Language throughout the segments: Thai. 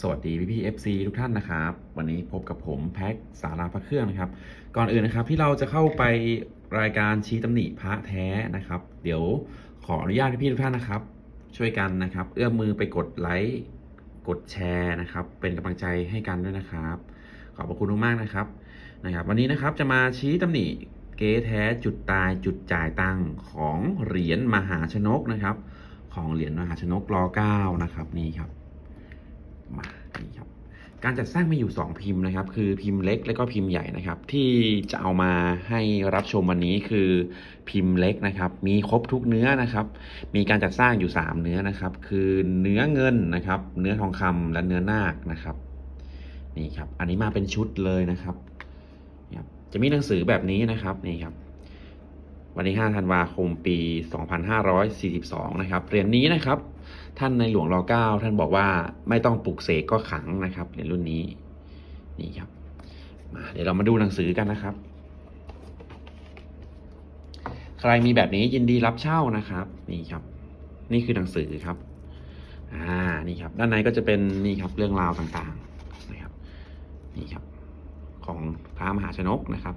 สวัสดีพี่พี่เอฟซีทุกท่านนะครับ วันนี้พบกับผมแพ็คสาราพระเครื่องนะครับ ก่อนอื่นนะครับที่เราจะเข้าไปรายการชี้ตำหนิพระแท้นะครับ เดี๋ยวขออนุญาตพี่ๆทุกท่านนะครับ ช่วยกันนะครับ เอื้อมมือไปกดไลค์กดแชร์นะครับ เป็นกำลังใจให้กันด้วยนะครับ ขอบพระคุณมากๆนะครับนะครับ วันนี้นะครับจะมาชี้ตำหนิเก๊แท้จุดตายจุดจ่ายตังของเหรียญมหาชนกนะครับ ของเหรียญมหาชนกรเก้านะครับนี่ครับ มานี่ครับการจัดสร้างมีอยู่ 2 พิมพ์นะครับ คือพิมพ์เล็กและก็พิมพ์ใหญ่นะครับ ที่จะเอามาให้รับชมวันนี้คือพิมพ์เล็กนะครับ มีครบทุกเนื้อนะครับ มีการจัดสร้างอยู่ 3 เนื้อนะครับ คือเนื้อเงินนะครับ เนื้อทองคำและเนื้อนาคนะครับนี่ครับ อันนี้มาเป็นชุดเลยนะครับจะมีหนังสือแบบนี้นะครับนี่ครับ วันที่ 5 ธันวาคม ปี 2542 นะครับ เหรียญนี้นะครับ ท่านในหลวงรอเก้าท่านบอกว่าไม่ต้องปลุกเสกก็ขังนะครับ เหรียญรุ่นนี้ นี่ครับ มาเดี๋ยวเรามาดูหนังสือกันนะครับ ใครมีแบบนี้ยินดีรับเช่านะครับ นี่ครับ นี่คือหนังสือครับ อ่า นี่ครับ ด้านในก็จะเป็นนี่ครับเรื่องราวต่างๆ นะครับ นี่ครับ ของพระมหาชนกนะครับ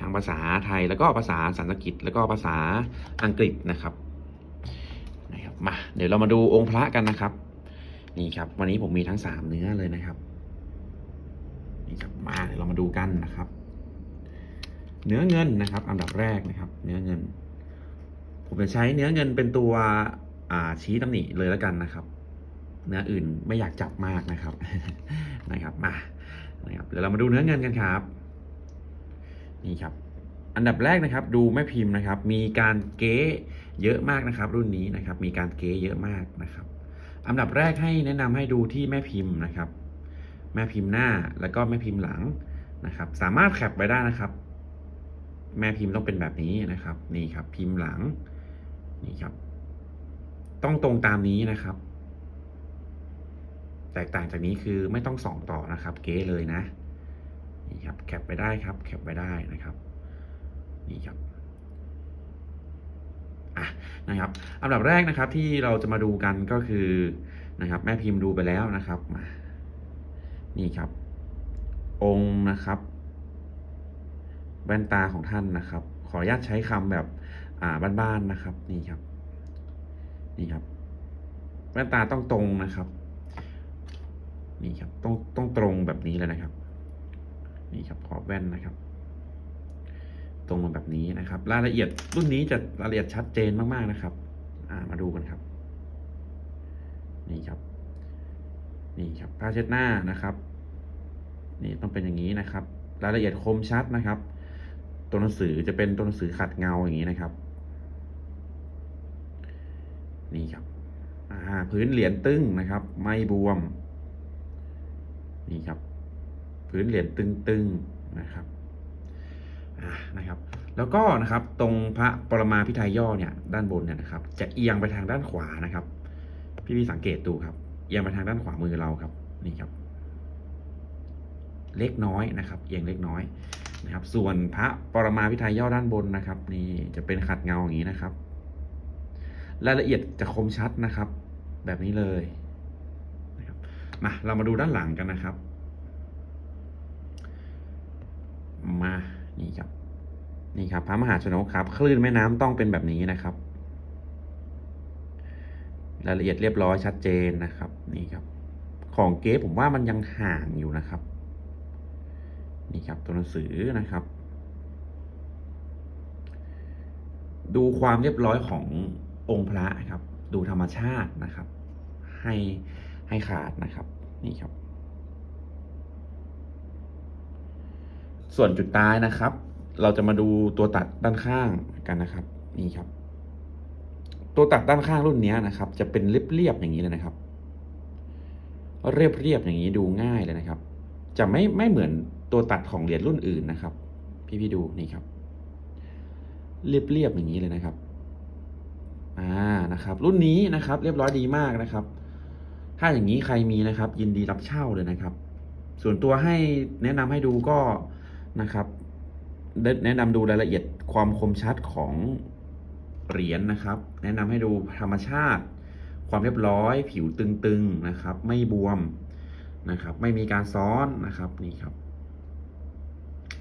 ทางภาษาไทยแล้วก็ภาษาสันสกฤตแล้วก็ภาษาอังกฤษนะครับนะครับมาเดี๋ยวเรามาดูองค์พระกันนะครับ นี่ครับ วันนี้ผมมีทั้งสามเนื้อเลยนะครับนี่ครับมาเดี๋ยวเรามาดูกันนะครับ เนื้อเงินนะครับ อันดับแรกนะครับ เนื้อเงิน ผมจะใช้เนื้อเงินเป็นตัวอ่าชี้ตำหนิเลยแล้วกันนะครับ เนื้ออื่นไม่อยากจับมากนะครับนะครับมานะครับเดี๋ยวเรามาดูเนื้อเงินกันครับ นี่ครับ อันดับแรกนะครับดูแม่พิมพ์นะครับ มีการเก๊เยอะมากนะครับ รุ่นนี้นะครับ มีการเก๊เยอะมากนะครับ อันดับแรกให้แนะนำให้ดูที่แม่พิมพ์นะครับ แม่พิมพ์หน้าแล้วก็แม่พิมพ์หลังนะครับ สามารถแคปไว้ได้นะครับ แม่พิมพ์ต้องเป็นแบบนี้นะครับ นี่ครับ พิมพ์หลังนี่ครับ ต้องตรงตามนี้นะครับแตกต่างจากนี้คือไม่ต้องส่องต่อนะครับ เก๊เลยนะ ครับแคปไปได้ครับแคปไปได้นะครับนี่ครับอะนะครับอันดับแรกนะครับที่เราจะมาดูกันก็คือนะครับ แม่พิมพ์ดูไปแล้วนะครับมานี่ครับ องค์นะครับ แว่นตาของท่านนะครับ ขออนุญาตใช้คำแบบอ่าบ้านๆนะครับนี่ครับนี่ครับ แว่นตาต้องตรงนะครับนี่ครับต้องต้องตรงแบบนี้เลยนะครับ นี่ครับขอบแว่นนะครับ ตรงมาแบบนี้นะครับ รายละเอียดรุ่นนี้จะรายละเอียดชัดเจนมากๆนะครับ อ่ามาดูกันครับ นี่ครับ นี่ครับผ้าเช็ดหน้านะครับนี่ต้องเป็นอย่างนี้นะครับ รายละเอียดคมชัดนะครับ ตัวหนังสือจะเป็นตัวหนังสือขัดเงาอย่างนี้นะครับ นี่ครับพื้นเหรียญตึ้งนะครับ ไม่บวม นี่ครับ พื้นเหรียญตึงๆนะครับอ่านะครับ แล้วก็นะครับตรงพระปรมาพิไทยย่อเนี่ยด้านบนเนี่ยนะครับ จะเอียงไปทางด้านขวานะครับ พี่พี่สังเกตดูครับ เอียงไปทางด้านขวามือเราครับนี่ครับ เล็กน้อยนะครับ เอียงเล็กน้อยนะครับ ส่วนพระปรมาพิไทยย่อด้านบนนะครับ นี่จะเป็นขัดเงาอย่างนี้นะครับรายละเอียดจะคมชัดนะครับ แบบนี้เลยนะครับมาเรามาดูด้านหลังกันนะครับ มา นี่ครับ นี่ครับ พระมหาชนกครับ คลื่นแม่น้ำต้องเป็นแบบนี้นะครับ รายละเอียดเรียบร้อยชัดเจนนะครับ นี่ครับ ของเก๊ผมว่ามันยังห่างอยู่นะครับ นี่ครับตัวหนังสือนะครับ ดูความเรียบร้อยขององค์พระครับ ดูธรรมชาตินะครับ ให้ให้ขาดนะครับ นี่ครับ ส่วนจุดตายนะครับ เราจะมาดูตัวตัดด้านข้างกันนะครับ นี่ครับ ตัวตัดด้านข้างรุ่นนี้นะครับ จะเป็นเรียบๆอย่างนี้เลยนะครับ เรียบๆอย่างนี้ดูง่ายเลยนะครับ จะไม่ไม่เหมือนตัวตัดของเหรียญรุ่นอื่นนะครับ พี่พี่ๆดูนี่ครับ เรียบๆอย่างนี้เลยนะครับอ่านะครับ รุ่นนี้นะครับ เรียบร้อยดีมากนะครับ ถ้าอย่างนี้ใครมีนะครับ ยินดีรับเช่าเลยนะครับ ส่วนตัวให้แนะนำให้ดูก็ นะครับแนะนำดูรายละเอียดความคมชัดของเหรียญนะครับ แนะนำให้ดูธรรมชาติ ความเรียบร้อย ผิวตึงๆนะครับ ไม่บวมนะครับ ไม่มีการซ้อนนะครับนี่ครับ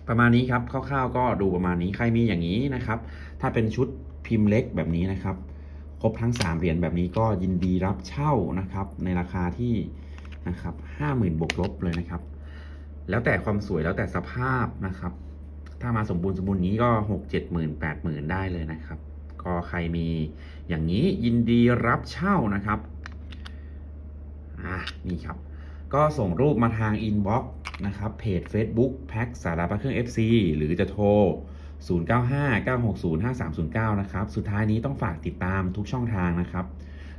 ประมาณนี้ครับคร่าวๆก็ดูประมาณนี้ใครมีอย่างนี้นะครับ ถ้าเป็นชุดพิมพ์เล็กแบบนี้นะครับ ครบทั้ง 3เหรียญแบบนี้ก็ยินดีรับเช่านะครับ ในราคาที่นะครับห้าหมื่นบวกลบเลยนะครับ แล้วแต่ความสวยแล้วแต่สภาพนะครับ ถ้ามาสมบูรณ์สมบูรณ์นี้ก็หกเจ็ดหมื่นแปดหมื่นได้เลยนะครับ ก็ใครมีอย่างนี้ยินดีรับเช่านะครับอะนี่ครับ ก็ส่งรูปมาทางอินบ็อกซ์นะครับเพจ Facebook แพ็กสาระประเครื่อง FC หรือจะโทร 0959605309 นะครับ สุดท้ายนี้ต้องฝากติดตามทุกช่องทางนะครับ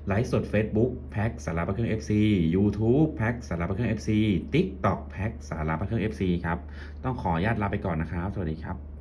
ไลฟ์สด Facebook แพ็กสาระประเครื่อง FC YouTube แพ็กสาระประเครื่อง FC TikTok แพ็กสาระประเครื่อง FC ครับ ต้องขออนุญาตลาไปก่อนนะครับ สวัสดีครับ